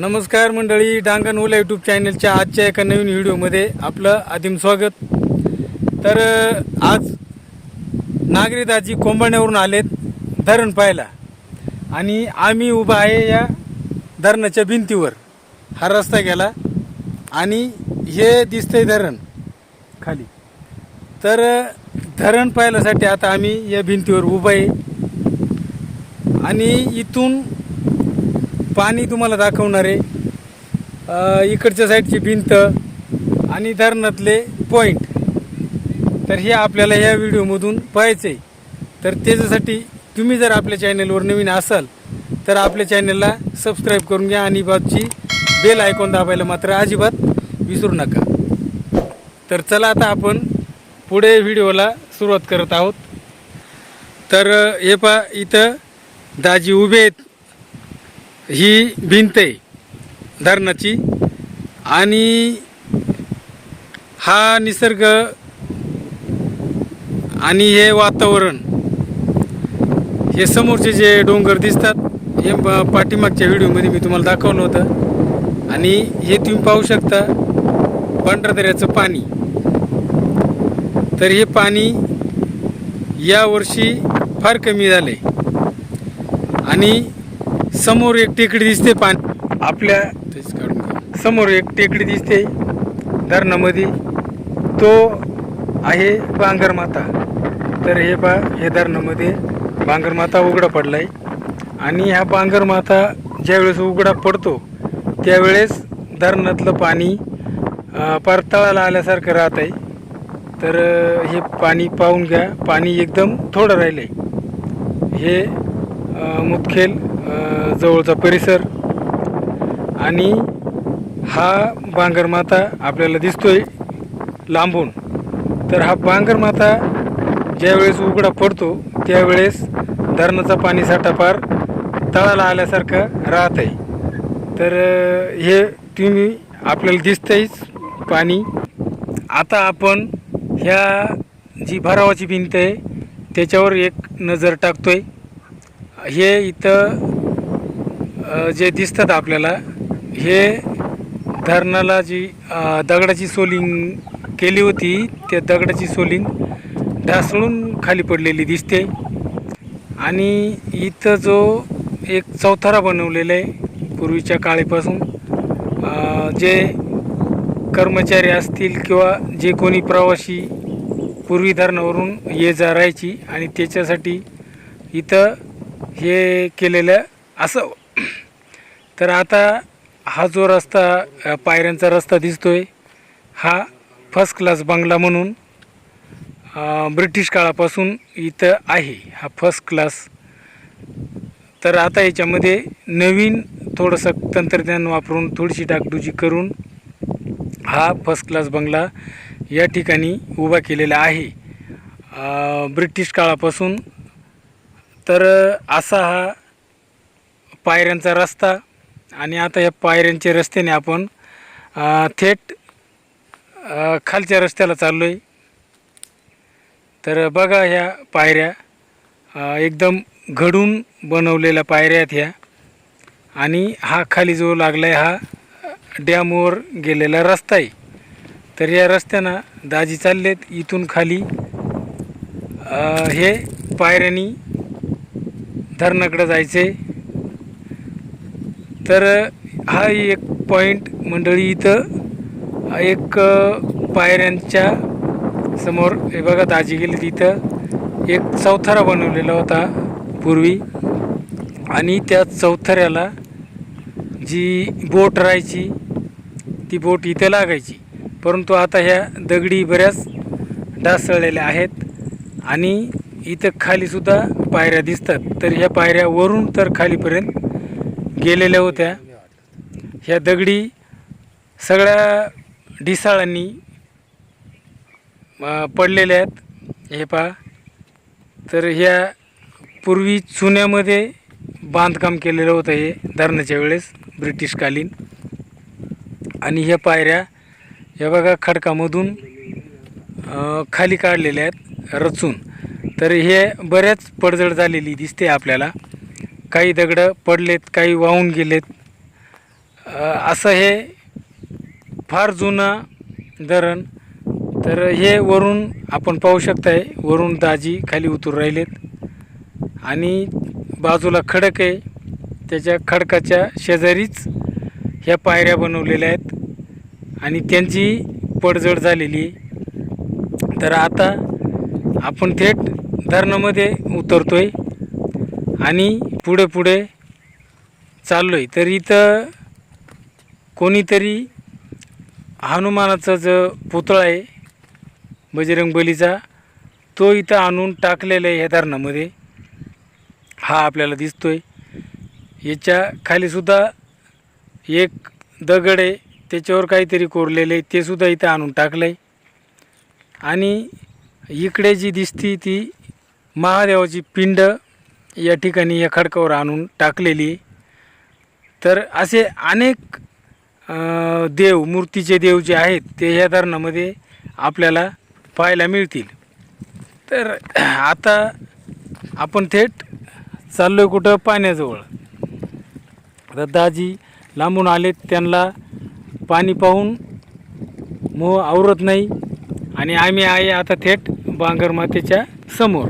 नमस्कार मंडळी डांगण ओला यूट्यूब चॅनलच्या आजच्या एका नवीन व्हिडिओमध्ये आपलं आदिम स्वागत. तर अ, आज नागरिकाची कोंबाण्यावरून आलेत धरण पाहायला. आणि आम्ही उभा आहे या धरणाच्या भिंतीवर. हा रस्ता गेला आणि हे दिसतंय धरण खाली. तर धरण पाहायलासाठी आता आम्ही या भिंतीवर उभा आहे. आणि इथून पाणी तुम्हाला दाखवणार आहे. इकडच्या साईडची भिंत आणि धरणातले पॉईंट तर हे आपल्याला ह्या व्हिडिओमधून पाहायचं आहे तर त्याच्यासाठी तुम्ही जर आपल्या चॅनलवर नवीन असाल तर आपल्या चॅनलला सबस्क्राईब करून घ्या आणि बाजूची बेल आयकॉन दाबायला मात्र अजिबात विसरू नका. तर चला आता आपण पुढे व्हिडिओला सुरुवात करत आहोत. तर हे पा इथं दाजी उभे आहेत. ही भिंत आहे धरणाची. आणि हा निसर्ग आणि हे वातावरण हे समोरचे जे डोंगर दिसतात हे पाठीमागच्या व्हिडिओमध्ये मी तुम्हाला दाखवलं होतं. आणि हे तुम्ही पाहू शकता पांढरदऱ्याचं पाणी. तर हे पाणी यावर्षी फार कमी झाले आणि समोर एक टेकडी दिसते पाणी आपल्या. समोर एक टेकडी दिसते धरणामध्ये. तो आहे बांगरमाता तर हे पा हे धरणामध्ये बांगरमाता उघडा पडलाय. आणि हा बांगरमाता ज्यावेळेस उघडा पडतो त्यावेळेस धरणातलं पाणी अं, पार तळाला आल्यासारखं राहत आहे तर हे पाणी पाहून घ्या. पाणी एकदम थोडं राहिलं आहे हे मुदखेल जवळचा परिसर आणि हा बांगरमाता आपल्याला दिसतोय लांबून. तर हा बांगरमाता ज्यावेळेस उघडा पडतो त्यावेळेस धरणाचा पाणी साठापार तळाला आल्यासारखं राहत आहे तर हे तुम्ही आपल्याला दिसतंयच पाणी. आता आपण ह्या जी भरावाची भिंत आहे त्याच्यावर एक नजर टाकतोय. हे इथं जे दिसतात आपल्याला हे धरणाला जी दगडाची सोलिंग केली होती त्या दगडाची सोलिंग ढासळून खाली पडलेली दिसते. आणि इथं जो एक चौथारा बनवलेला आहे पूर्वीच्या काळीपासून जे कर्मचारी असतील किंवा जे कोणी प्रवासी पूर्वी धरणावरून ये जा राहायची आणि त्याच्यासाठी इथं हे केलेलं असावं तर आता हा जो रस्ता पायऱ्यांचा रस्ता दिसतोय हा फर्स्ट क्लास बंगला म्हणून ब्रिटिश काळापासून इथं आहे. हा फर्स्ट क्लास तर आता याच्यामध्ये नवीन थोडंसं तंत्रज्ञान वापरून थोडीशी डागडुजी करून हा फर्स्ट क्लास बंगला या ठिकाणी उभा केलेला आहे. ब्रिटिश काळापासून. तर असा हा पायऱ्यांचा रस्ता आणि आता या पायऱ्यांच्या रस्त्याने आपण थेट खालच्या रस्त्याला चाललो आहे तर बघा ह्या पायऱ्या एकदम घडून बनवलेल्या पायऱ्या आहेत ह्या. आणि हा खाली जो लागला आहे हा डॅमवर गेलेला रस्ता आहे. तर या रस्त्यानं दाजी चाललेत इथून खाली. हे पायऱ्यांनी धरणाकडं जायचे तर हा एक पॉईंट मंडळी इथं एक पायऱ्यांच्या समोर हे बघा दाजी गेली तिथं. एक चौथारा बनवलेला होता पूर्वी. आणि त्या चौथऱ्याला जी बोट राहायची ती बोट इथं लागायची. परंतु आता ह्या दगडी बऱ्याच ढासळलेल्या आहेत आणि इथं खालीसुद्धा पायऱ्या दिसतात. तर ह्या पायऱ्या वरून तर खालीपर्यंत गेलेल्या होत्या. ह्या दगडी सगळ्या ढिसाळांनी पडलेल्या आहेत. हे पहा. तर ह्या पूर्वी चुन्यामध्ये बांधकाम केलेलं होतं हे धरणाच्या वेळेस ब्रिटिशकालीन. आणि ह्या पायऱ्या ह्या बघा खडकामधून खाली काढलेल्या आहेत रचून. तर हे बऱ्याच पडझड झालेली दिसते आपल्याला. काही दगडं पडलेत काही वाहून गेलेत. असं हे फार जुनं धरण. तर हे वरून आपण पाहू शकताय वरून दाजी खाली उतरू राहिलेत. आणि बाजूला खडक आहे. त्याच्या खडकाच्या शेजारीच ह्या पायऱ्या बनवलेल्या आहेत. आणि त्यांची पडझड झालेली आहे. तर आता आपण थेट धरणामध्ये उतरतोय. आणि पुढे पुढे चाललो आहे तर इथं कोणीतरी हनुमानाचा जो पुतळा आहे बजरंग बलीचा तो इथं आणून टाकलेला आहे ह्या धरणामध्ये हा आपल्याला दिसतोय. याच्या खालीसुद्धा एक दगड आहे त्याच्यावर काहीतरी कोरलेलं आहे ते सुद्धा इथं आणून टाकलं आहे आणि इकडे जी दिसती ती महादेवाची पिंड या ठिकाणी या खडकावर आणून टाकलेली. तर असे अनेक देव मूर्तीचे देव जे आहेत ते ह्या धरणामध्ये आपल्याला पाहायला मिळतील. तर आता आपण थेट चाललो आहे कुठं? पाण्याजवळ. आता दाजी लांबून आलेत त्यांना पाणी पाहून मोह आवरत नाही आणि आम्ही आहे आता थेट बांगर मातेच्या समोर.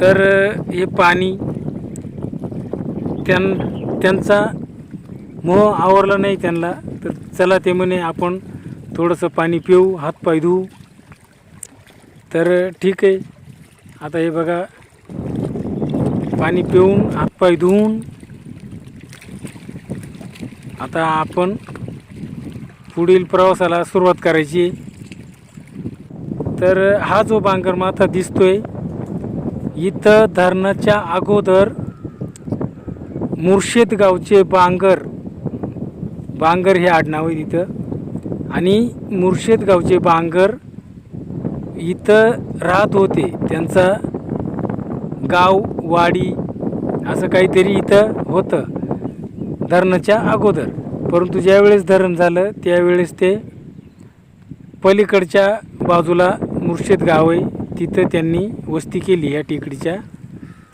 तर हे पाणी त्यां त्यांचा मोह आवरला नाही त्यांना. तर चला ते म्हणे आपण थोडंसं पाणी पिऊ हातपाय धुवू तर ठीक आहे. आता हे बघा पाणी पिऊन हातपाय धुवून आता आपण पुढील प्रवासाला सुरुवात करायची आहे. तर हा जो बांगर माथा दिसतोय इथं धरणाच्या अगोदर मुर्शेद गावचे बांगर बांगर हे आडनाव आहे तिथं. आणि मुर्शेद गावचे बांगर इथं राहत होते. त्यांचा गाव वाडी असं काहीतरी इथं होतं धरणाच्या अगोदर. परंतु ज्यावेळेस धरण झालं त्यावेळेस ते पलीकडच्या बाजूला मुर्शेद गाव आहे. तिथं त्यांनी वस्ती केली या टेकडीच्या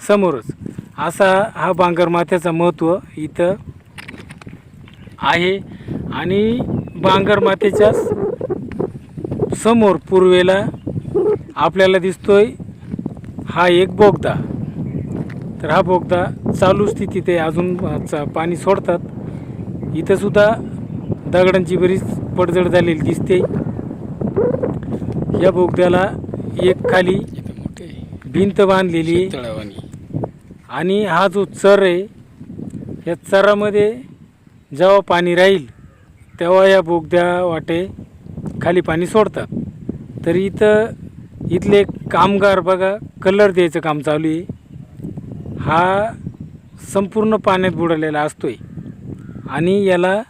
समोरच. असा हा बांगर माथ्याचा महत्त्व इथं आहे आणि बांगर समोर पूर्वेला आपल्याला दिसतोय हा एक बोगदा. तर हा बोगदा चालू स्थितीत आहे. अजून चा- पाणी सोडतात. इथंसुद्धा दगडांची बरीच पडझड झालेली दिसते. या बोगद्याला एक खाली भिंत बांधलेली. आहे आणि हा जो चर आहे या चरामध्ये जेव्हा पाणी राहील तेव्हा या बोगद्या वाटे खाली पाणी सोडतात. तर इथं इथले कामगार बघा कलर द्यायचं काम चालू आहे. हा संपूर्ण पाण्यात बुडलेला असतोय. आणि याला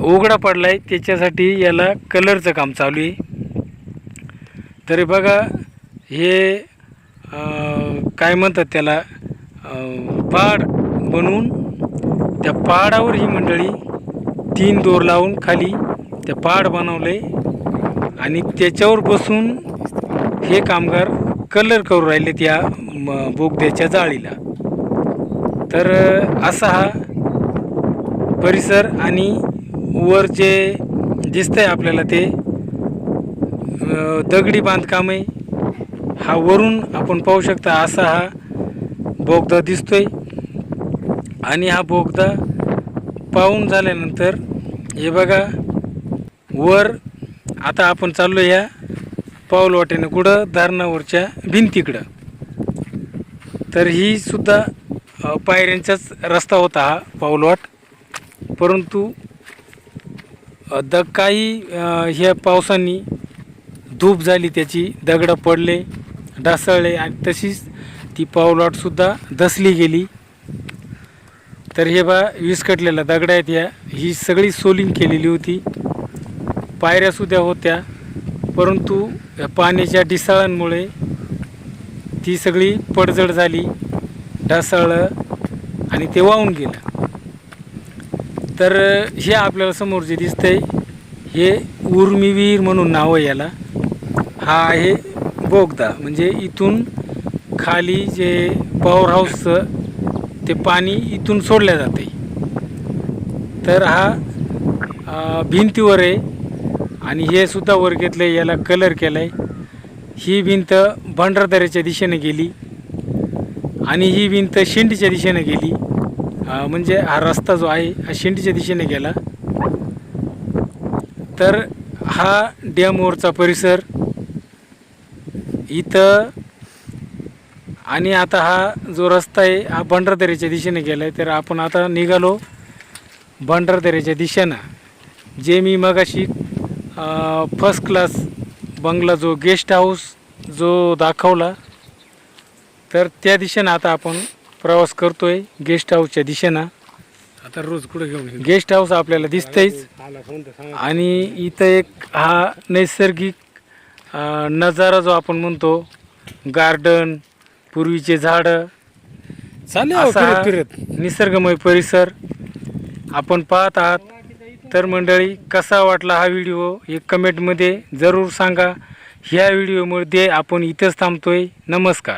उघडा पडला आहे त्याच्यासाठी याला कलरचं काम चालू आहे. तरी बघा हे काय म्हणतात त्याला पहाड बनवून त्या पहाडावर ही मंडळी तीन दोर लावून खाली त्या पहाड बनवले आणि त्याच्यावर बसून हे कामगार कलर करू राहिले त्या म- बोगद्याच्या जाळीला. तर असा हा परिसर आणि वर जे दिसतंय आपल्याला ते. दगडी बांधकाम आहे हा वरून आपण पाहू शकता असा हा बोगदा दिसतोय. आणि हा बोगदा पाहून झाल्यानंतर हे बघा वर आता आपण चाललो या पाऊल वाटेनं कुठं? दारणावरच्या भिंतीकडं. तर ही सुद्धा पायऱ्यांचाच रस्ता होता हा पाऊलवाट. परंतु द काही ह्या पावसांनी धूप झाली त्याची दगडं पडले ढासळले आणि तशीच ती पावलॉटसुद्धा धसली गेली. तर हे बा विस्कटलेला दगड आहेत या. ही सगळी सोलिंग केलेली होती. पायऱ्यासुद्धा होत्या परंतु या पाण्याच्या ढिसाळांमुळे ती सगळी पडझड झाली ढासळलं आणि ते वाहून गेलं. तर हे आपल्याला समोर जे दिसतंय हे उर्मिवीर म्हणून नाव आहे याला. हा आहे बोगदा. म्हणजे इथून खाली जे पॉवर हाऊसचं ते पाणी इथून सोडलं जाते. तर हा भिंतीवर आहे आणि हे सुद्धा वर घेतलं याला कलर केला आहे ही भिंत भंडारदऱ्याच्या दिशेने गेली आणि ही भिंत शेंडीच्या दिशेने गेली. म्हणजे हा रस्ता जो आहे हा शेंडीच्या दिशेने गेला. तर हा डॅमवरचा परिसर इथं आणि आता हा जो रस्ता आहे हा भंडारदऱ्याच्या दिशेने गेला आहे तर आपण आता निघालो भंडारदऱ्याच्या दिशेनं जे मी मगाशी फर्स्ट क्लास बंगला जो गेस्ट हाऊस जो दाखवला तर त्या दिशेनं आता आपण प्रवास करतोय गेस्ट हाऊसच्या दिशेनं आता रोज कुठे घेऊन? गेस्ट हाऊस आपल्याला दिसतंयच. आणि इथं एक हा नैसर्गिक नजारा जो आपण म्हणतो गार्डन पूर्वीचे झाडं चालेल असा फिरत निसर्गमय परिसर आपण पाहत आहात. तर मंडळी कसा वाटला हा व्हिडिओ? एक कमेंटमध्ये जरूर सांगा. ह्या व्हिडिओमध्ये आपण इथंच थांबतोय. नमस्कार.